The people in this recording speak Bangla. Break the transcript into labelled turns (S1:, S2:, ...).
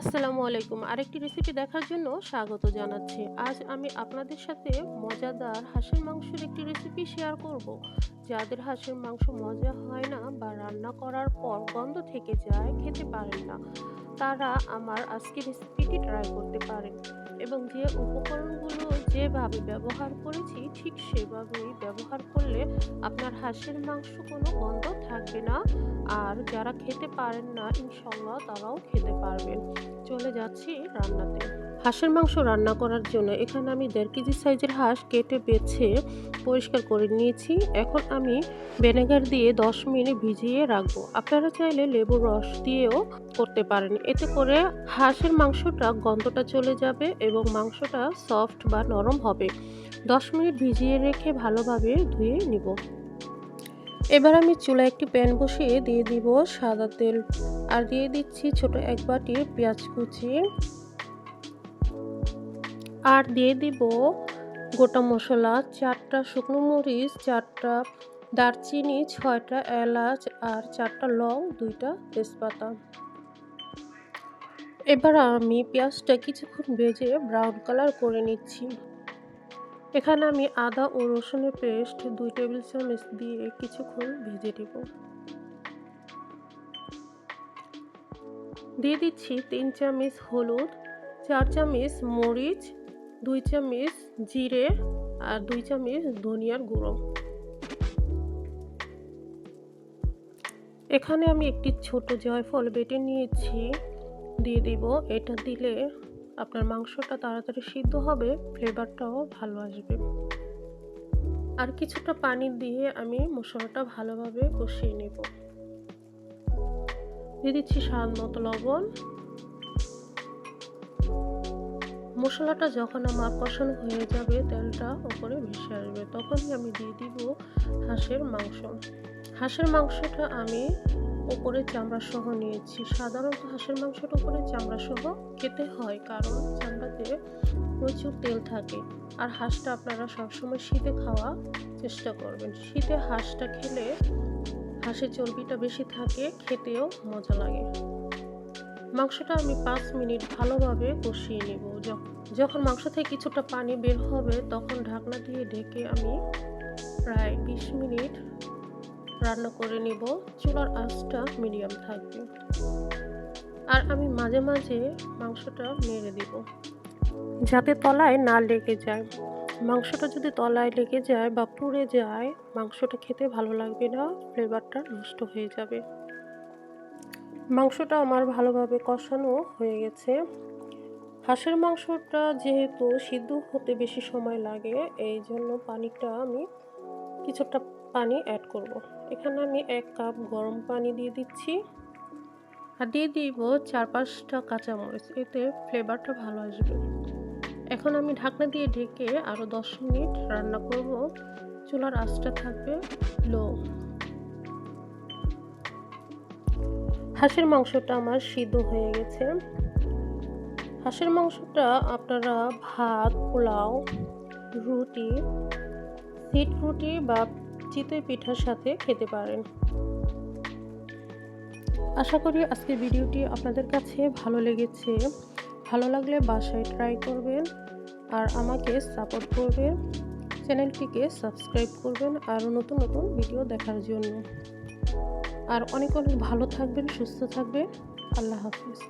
S1: আসসালামু আলাইকুম। আরেকটি রেসিপি দেখার জন্য স্বাগত জানাচ্ছি। আজ আমি আপনাদের সাথে মজাদার হাঁসের মাংসের একটি রেসিপি শেয়ার করব। যাদের হাঁসের মাংস মজা হয় না বা রান্না করার পর গন্ধ থেকে যায়, খেতে পারেন না, তারা আমার আজকের রেসিপিটি ট্রাই করতে পারেন। এবং যে উপকরণগুলো যেভাবে ব্যবহার করেছি, ঠিক সেভাবেই ব্যবহার করলে আপনার হাঁসের মাংস কোনো গন্ধ থাকবে না। আর যারা খেতে পারেন না ইনশাল্লাহ তারাও খেতে পারবেন। চলে যাচ্ছি রান্নাতে। হাঁসের মাংস রান্না করার জন্য এখানে আমি দেড় কেজি সাইজের হাঁস কেটে বেছে পরিষ্কার করে নিয়েছি। এখন আমি ভিনেগার দিয়ে দশ মিনিট ভিজিয়ে রাখব। আপনারা চাইলে লেবুর রস দিয়েও করতে পারেন। এতে করে হাঁসের মাংসটা গন্ধটা চলে যাবে এবং মাংসটা সফট বা নরম হবে। দশ মিনিট ভিজিয়ে রেখে ভালোভাবে ধুয়ে নিব। এবার আমি চুলায় একটি প্যান বসিয়ে দিয়ে দিব সাদা তেল। আর দিয়ে দিচ্ছি ছোট এক বাটি পেঁয়াজ কুচি। আর দিয়ে দিব গোটা মশলা, চারটা শুকনো মরিচ, চারটা দারচিনি, ছয়টা এলাচ আর চারটা লং, দুইটা তেজপাতা। এবার আমি পেঁয়াজটা কিছুক্ষণ ভেজে ব্রাউন কালার করে নিচ্ছি। এখানে আমি আদা ও রসুনের পেস্ট দুই টেবিল চামচ দিয়ে কিছুক্ষণ ভেজে নেব। দিয়ে দিচ্ছি তিন চামচ হলুদ, চার চামচ মরিচ, দুই চামচ জিরে আর দুই চামচ ধনিয়ার গুঁড়ো। এখানে আমি একটি ছোট জয়ফল বেটে নিয়েছি। দিয়ে দিব এটা দিলে আপনার মাংসটা তাড়াতাড়ি সিদ্ধ হবে ফ্লেভারটাও ভালো আসবে। আর কিছুটা পানি দিয়ে আমি মশলাটা ভালোভাবে কষিয়ে নেব। দিয়ে দিচ্ছি স্বাদ মতো লবণ। মশলাটা যখন আমার কষানো হয়ে যাবে, তেলটা ওপরে ভেসে আসবে। তখনই আমি দিয়ে দিব হাঁসের মাংস। হাঁসের মাংসটা আমি উপরে চামড়া সহ নিয়েছি। সাধারণত হাঁসের মাংসটা উপরে চামড়া সহ খেতে হয় কারণ চামড়াতে প্রচুর তেল থাকে। আর হাঁসটা আপনারা সবসময় শীতে খাওয়া চেষ্টা করবেন। শীতে হাঁসটা খেলে হাঁসের চর্বিটা বেশি থাকে, খেতেও মজা লাগে। মাংসটা আমি পাঁচ মিনিট ভালোভাবে কষিয়ে নেব। যখন মাংস থেকে কিছুটা পানি বের হবে, তখন ঢাকনা দিয়ে ঢেকে আমি প্রায় বিশ মিনিট রান্না করে নিব। চুলার আঁচটা মিডিয়াম থাকবে। আর আমি মাঝে মাঝে মাংসটা মেরে দিব। যাতে তলায় না লেগে যায়। মাংসটা যদি তলায় লেগে যায় বা পুড়ে যায়, মাংসটা খেতে ভালো লাগবে না ফ্লেভারটা নষ্ট হয়ে যাবে। মাংসটা আমার ভালোভাবে কষানো হয়ে গেছে। হাঁসের মাংসটা যেহেতু সিদ্ধ হতে বেশি সময় লাগে, এই জন্য পানিটা আমি কিছুটা পানি অ্যাড করব। এখানে আমি এক কাপ গরম পানি দিয়ে দিচ্ছি। আর দিয়ে দিব চার পাঁচটা কাঁচামরিচ, এতে ফ্লেভারটা ভালো আসবে। এখন আমি ঢাকনা দিয়ে ঢেকে আরও দশ মিনিট রান্না করব। চুলার আঁচটা থাকবে লো হাঁসের মাংসটা আমার সিদ্ধ হয়ে গেছে। হাঁসের মাংসটা আপনারা ভাত, পোলাও, রুটি সিট রুটি বা চিতই পিঠার সাথে খেতে পারেন। আশা করি আজকের ভিডিওটি আপনাদের কাছে ভালো লেগেছে। ভালো লাগলে বাসায় ট্রাই করবেন আর আমাকে সাপোর্ট করবেন। চ্যানেলটিকে সাবস্ক্রাইব করবেন আরও নতুন নতুন ভিডিও দেখার জন্য। আর অনেক অনেক ভালো থাকবেন, সুস্থ থাকবেন। আল্লাহ হাফিজ।